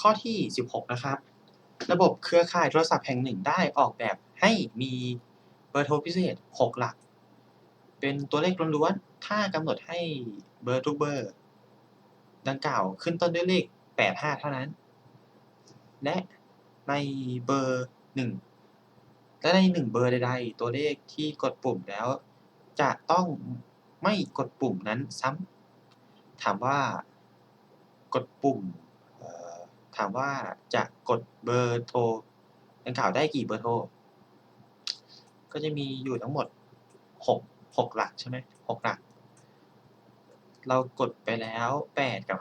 ข้อที่ 16 นะครับ ระบบเครือข่ายโทรศัพท์แห่งหนึ่งได้ออกแบบให้มีเบอร์โทรพิเศษ 6 หลัก เป็นตัวเลขล้วนๆ ถ้ากำหนดให้เบอร์ทุกเบอร์ ดังกล่าวขึ้นต้นด้วยเลข 85 เท่านั้น และในเบอร์ 1 และใน 1 เบอร์ใดๆ ตัวเลขที่กดปุ่มแล้ว จะต้องไม่กดปุ่มนั้นซ้ำถามว่ากดปุ่ม ถามว่าจะกดเบอร์โทรดังกล่าวได้กี่เบอร์โทร ก็จะมีอยู่ทั้งหมด6 6หลักใช่ไหม6หลัก เรากดไปแล้ว8กับ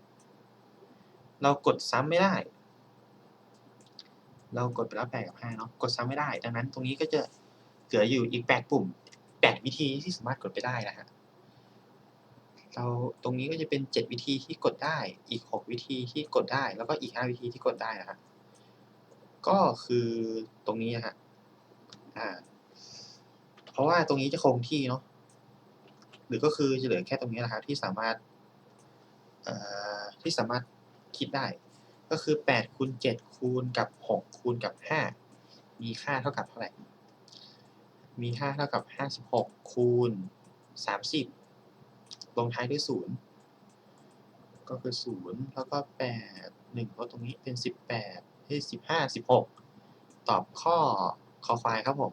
5เรากดซ้ำไม่ได้ เรากดไปแล้ว8กับ5เนาะ กดซ้ำไม่ได้ ดังนั้นตรงนี้ก็จะเหลืออยู่อีก8ปุ่ม8วิธีที่สามารถกดไปได้นะฮะ เราตรงนี้ก็จะเป็น 7 วิธีที่กดได้ อีก 6 วิธีที่กดได้ แล้วก็อีก 5 วิธีที่กดได้นะฮะก็คือตรงนี้อะฮะอ่า เพราะว่าตรงนี้จะคงที่เนาะ หรือก็คือจะเหลือแค่ตรงนี้แหละครับที่สามารถที่สามารถคิดได้ ก็คือ8คูณ7คูณกับ6คูณกับ 5 มีค่าเท่ากับเท่าไหร่ มีค่าเท่ากับ 56คูณ30 ลงท้ายด้วย0ก็คือ0แล้วก็8 1ลดตรงนี้เป็น18เฮ้ย15 16ตอบข้อคอควายครับผม